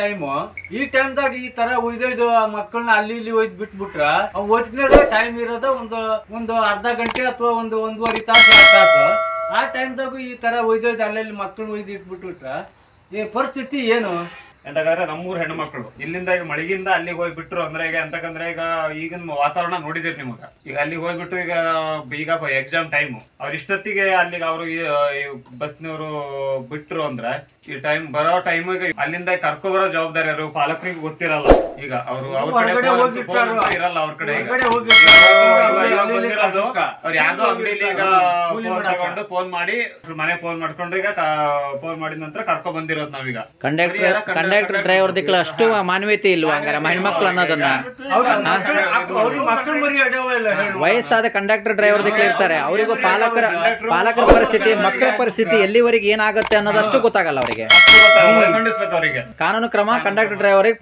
Time ಈ ಟೈಮ್ದಾಗ ಈ ತರ ಒಯ್ದೊಯ್ದು ಮಕ್ಕಳನ್ನ ಅಲ್ಲಿ ಇಲ್ಲಿ ಒಯ್ದು ಬಿಟ್ಬಿಟ್ರ, ಅವ್ ಓದ್ಕಿನಾಗ ಟೈಮ್ ಇರೋದ ಒಂದು ಒಂದು ಅರ್ಧ ಗಂಟೆ ಅಥವಾ ಒಂದು ಒಂದೂವರೆ ತಾಸು ಎರಡು ತಾಸು. ಆ ಟೈಮ್ದಾಗೂ ಈ ತರ ಒಯ್ದೊಯ್ದು ಅಲ್ಲಲ್ಲಿ ಮಕ್ಕಳು ಒಯ್ದು ಇಟ್ಬಿಟ್ಬಿಟ್ರ. ಈ ಪರಿಸ್ಥಿತಿ ಏನು? ಯಾಕಂದ್ರೆ ನಮ್ಮೂರ್ ಹೆಣ್ಣು ಮಕ್ಕಳು ಇಲ್ಲಿಂದ ಈಗ ಮಳಿಗಿಂದ ಅಲ್ಲಿಗೆ ಹೋಗಿ ಬಿಟ್ರು ಅಂದ್ರೆ ಈಗ ಎಂತಕಂದ್ರೆ ಈಗ ಈಗಿನ ವಾತಾವರಣ ನೋಡಿದಿರಿ ನಿಮಗ. ಈಗ ಅಲ್ಲಿಗೆ ಹೋಗ್ಬಿಟ್ಟು ಈಗ ಈಗ ಎಕ್ಸಾಮ್ ಟೈಮ್ ಅವ್ರ ಇಷ್ಟೊತ್ತಿಗೆ ಅಲ್ಲಿಗೆ ಅವರು ಬಸ್ನವರು ಬಿಟ್ರು ಅಂದ್ರೆ ಈ ಟೈಮ್ ಬರೋ ಟೈಮಿಗೆ ಅಲ್ಲಿಂದ ಕರ್ಕೊ ಬರೋ ಜವಾಬ್ದಾರಿ ಅವರು ಪಾಲಕರಿಗೆ ಗೊತ್ತಿರಲ್ಲ. ಈಗ ಅವರು ಅವ್ರ ಕಡೆ ಇರಲ್ಲ ಅವ್ರ ಕಡೆ ಅವ್ರ. ಯಾರ್ದೋ ಅಂಗಡಿಲಿ ಈಗ ತಗೊಂಡು ಫೋನ್ ಮಾಡಿ ಮನೆ ಫೋನ್ ಮಾಡ್ಕೊಂಡು ಈಗ ಫೋನ್ ಮಾಡಿದ ನಂತರ ಕರ್ಕೊ ಬಂದಿರೋದು ನಾವೀಗ. ಕಂಡಕ್ಟರ್ ಕಂಡಕ್ಟರ್ ಡ್ರೈವರ್ ದಿಕ್ಲ ಅಷ್ಟು ಮಾನವೀಯತೆ ಇಲ್ವಾ ಹಂಗಾರ? ಹೆಣ್ಮಕ್ಳು ಅನ್ನೋದನ್ನ. ವಯಸ್ಸಾದ ಕಂಡಕ್ಟರ್ ಡ್ರೈವರ್ ದಿಕ್ಲ ಇರ್ತಾರೆ. ಅವರಿಗೂ ಪಾಲಕರ ಪಾಲಕರ ಪರಿಸ್ಥಿತಿ ಮಕ್ಕಳ ಪರಿಸ್ಥಿತಿ ಎಲ್ಲಿವರೆಗೆ ಏನಾಗುತ್ತೆ ಅನ್ನೋದಷ್ಟು ಗೊತ್ತಾಗಲ್ಲ ಅವರಿಗೆ. ಕಾನೂನು ಕ್ರಮ ಕಂಡಕ್ಟರ್ ಡ್ರೈವರಿಗೆ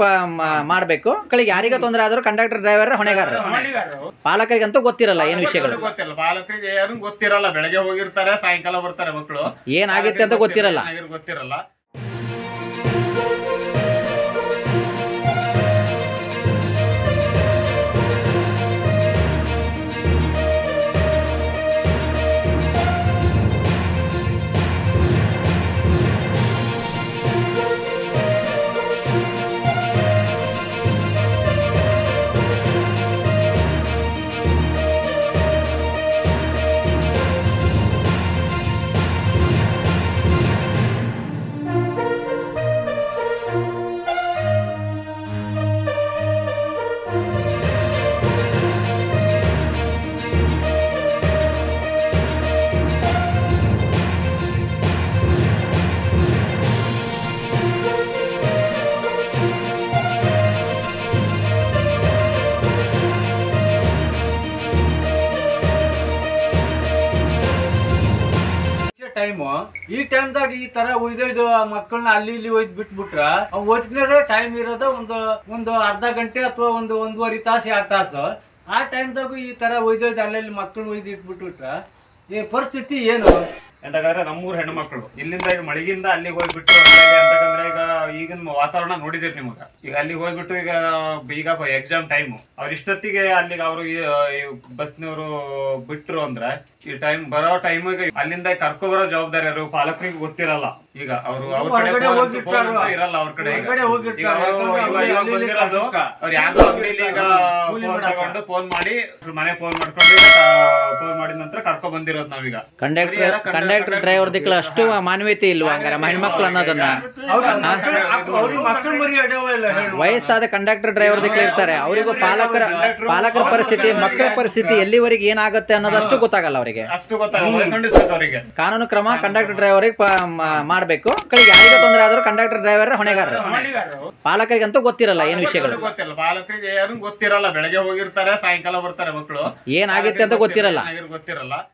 ಮಾಡಬೇಕು. ಮಕ್ಕಳಿಗೆ ಯಾರಿಗ ತೊಂದರೆ ಆದರೂ ಕಂಡಕ್ಟರ್ ಡ್ರೈವರ್ ಹೊಣೆಗಾರ ಪಾಲಕರಿಗಂತೂ ಗೊತ್ತಿರಲ್ಲ ಏನು ವಿಷಯಗಳು. ಪಾಲಕರಿಗೆ ಯಾರು ಗೊತ್ತಿರಲ್ಲ. ಬೆಳಗ್ಗೆ ಹೋಗಿರ್ತಾರೆ ಸಾಯಂಕಾಲ ಬರ್ತಾರೆ ಮಕ್ಕಳು. ಏನಾಗುತ್ತೆ ಅಂತ ಗೊತ್ತಿರಲ್ಲ. ಏನಾಗಿರ್ ಗೊತ್ತಿರಲ್ಲ. ಟೈಮು ಈ ಟೈಮ್ದಾಗ ಈ ತರ ಒಯ್ದೊಯ್ದು ಮಕ್ಕಳನ್ನ ಅಲ್ಲಿ ಇಲ್ಲಿ ಒಯ್ದು ಬಿಟ್ಬಿಟ್ರ, ಅವ್ ಒದ್ಕೇ ಟೈಮ್ ಇರೋದ ಒಂದು ಒಂದು ಅರ್ಧ ಗಂಟೆ ಅಥವಾ ಒಂದು ಒಂದೂವರೆ ತಾಸು, ಎರಡು ತಾಸು. ಆ ಟೈಮ್ದಾಗೂ ಈ ತರ ಒಯ್ದೊಯ್ದು ಅಲ್ಲಲ್ಲಿ ಮಕ್ಕಳು ಒಯ್ದು ಇಟ್ಬಿಟ್ಬಿಟ್ರ. ಈ ಪರಿಸ್ಥಿತಿ ಏನು? ಯಾಕಂದ್ರೆ ನಮ್ಮೂರ್ ಹೆಣ್ಣು ಮಕ್ಕಳು ಇಲ್ಲಿಂದ ಈಗ ಮಳಿಗಿಂದ ಅಲ್ಲಿಗೆ ಹೋಗ್ಬಿಟ್ಟು ಅಂದ್ರೆ ಈಗ ಈಗ ಈಗಿನ ವಾತಾವರಣ ನೋಡಿದಿರಿ ನಿಮಗ. ಈಗ ಅಲ್ಲಿಗೆ ಹೋಗ್ಬಿಟ್ಟು ಈಗ ಈಗ ಎಕ್ಸಾಮ್ ಟೈಮ್ ಅವ್ರ ಇಷ್ಟೊತ್ತಿಗೆ ಅಲ್ಲಿಗೆ ಅವರು ಬಸ್ನವರು ಬಿಟ್ರು ಅಂದ್ರೆ ಈ ಟೈಮ್ ಬರೋ ಟೈಮಿಗೆ ಅಲ್ಲಿಂದ ಕರ್ಕೊ ಬರೋ ಜವಾಬ್ದಾರಿ ಅವರು ಪಾಲಕರಿಗೆ ಗೊತ್ತಿರಲ್ಲ. ಈಗ ಅವರು ಅವ್ರ ಕಡೆ ಇರಲ್ಲ ಅವ್ರ ಕಡೆ. ಅವ್ರು ಅಂಗಡಿಲಿ ಈಗ ಫೋನ್ ಮಾಡಿ ಮನೆ ಫೋನ್ ಮಾಡ್ಕೊಂಡು ನಂತರ ಬಂದಿರೋದು ನಾವೀಗ ಕಂಡಕ್ಟರ್ ಕಂಡಕ್ಟರ್ ಡ್ರೈವರ್ ದಿಕ್ಲ ಅಷ್ಟು ಮಾನವೀಯತೆ ಇಲ್ವಾ ಹಂಗಾರ? ಹೆಣ್ಮಕ್ಳು ಅನ್ನೋದನ್ನ. ವಯಸ್ಸಾದ ಕಂಡಕ್ಟರ್ ಡ್ರೈವರ್ ದಿಕ್ಕ ಇರ್ತಾರೆ. ಅವರಿಗೂ ಪಾಲಕರ ಪಾಲಕರ ಪರಿಸ್ಥಿತಿ ಮಕ್ಕಳ ಪರಿಸ್ಥಿತಿ ಎಲ್ಲಿವರೆಗೆ ಏನಾಗುತ್ತೆ ಅನ್ನೋದಷ್ಟು ಗೊತ್ತಾಗಲ್ಲ ಅವರಿಗೆ. ಅಷ್ಟು ಗೊತ್ತಾಗಲ್ಲ. ಖಂಡಿಸ್ಬೇಕು ಅವರಿಗೆ. ಕಾನೂನು ಕ್ರಮ ಕಂಡಕ್ಟರ್ ಡ್ರೈವರಿಗೆ ಮಾಡಬೇಕು. ಯಾರಿಗ ತೊಂದರೆ ಆದ್ರೂ ಕಂಡಕ್ಟರ್ ಡ್ರೈವರ್ ಹೊಣೆಗಾರ ಪಾಲಕರಿಗಂತೂ ಗೊತ್ತಿರಲ್ಲ ಏನು ವಿಷಯಗಳು. ಗೊತ್ತಿಲ್ಲ ಪಾಲಕರಿಗೆ ಯಾರು ಗೊತ್ತಿರಲ್ಲ. ಬೆಳಗ್ಗೆ ಹೋಗಿರ್ತಾರೆ ಸಾಯಂಕಾಲ ಬರ್ತಾರೆ ಮಕ್ಕಳು. ಏನಾಗುತ್ತೆ ಅಂತ ಗೊತ್ತಿರಲ್ಲ. ಏನಾಗಿರ್ ಗೊತ್ತಿರಲ್ಲ